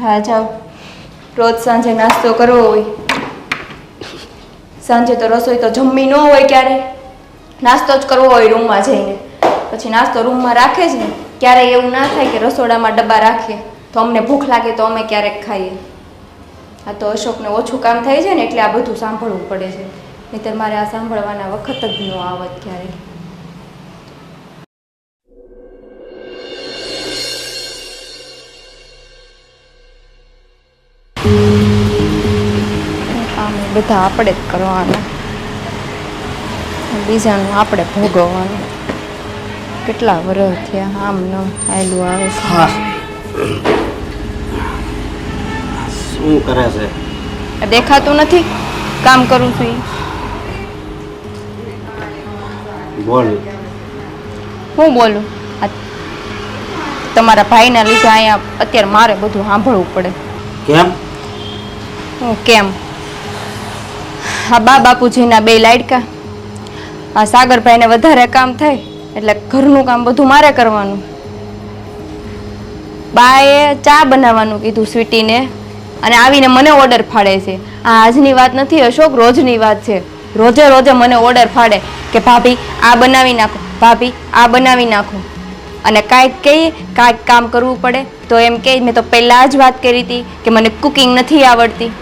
હા, જાઓ. રોજ સાંજે નાસ્તો કરવો હોય. સાંજે તો રસોઈ તો જમવી ન હોય ક્યારે. નાસ્તો જ કરવો હોય રૂમમાં જઈને. પછી નાસ્તો રૂમમાં રાખે જ ને. ક્યારેય એવું ના થાય કે રસોડામાં ડબ્બા રાખીએ તો અમને ભૂખ લાગે તો અમે ક્યારેક ખાઈએ. આ તો અશોકને ઓછું કામ થાય છે ને એટલે આ બધું સાંભળવું પડે છે. નહીંતર મારે આ સાંભળવાના વખત જ ન આવત ક્યારેય. બધા આપણે જ કરવાના. બીજાનું આપણે ભોગવવાનું. કેટલા વર્ષ થયા આમ ન આયલું આવે. છે શું કરે છે? દેખાતું નથી? કામ કરું છું. બોલ. હું બોલું? તમારા ભાઈના લીધે અહીંયા અત્યારે મારે બધું સાંભળવું પડે. કેમ? હું કેમ? આ બા બાપુજીના બે લાડકા. આ સાગરભાઈને વધારે કામ થાય, એટલે ઘરનું કામ બધું મારે કરવાનું. બાએ ચા બનાવવાનું કીધું સ્વીટીને, અને આવીને મને ઓર્ડર ફાડે છે. આ આજની વાત નથી, અશોક, રોજની વાત છે. રોજે રોજે મને ઓર્ડર ફાડે કે, ભાભી, આ બનાવી નાખો, ભાભી, આ બનાવી નાખો. અને કાંઈક કહીએ કાંઈક કામ કરવું પડે, તો એમ કહે, મેં તો પહેલાં જ વાત કરી હતી કે, મને કુકિંગ નથી આવડતી.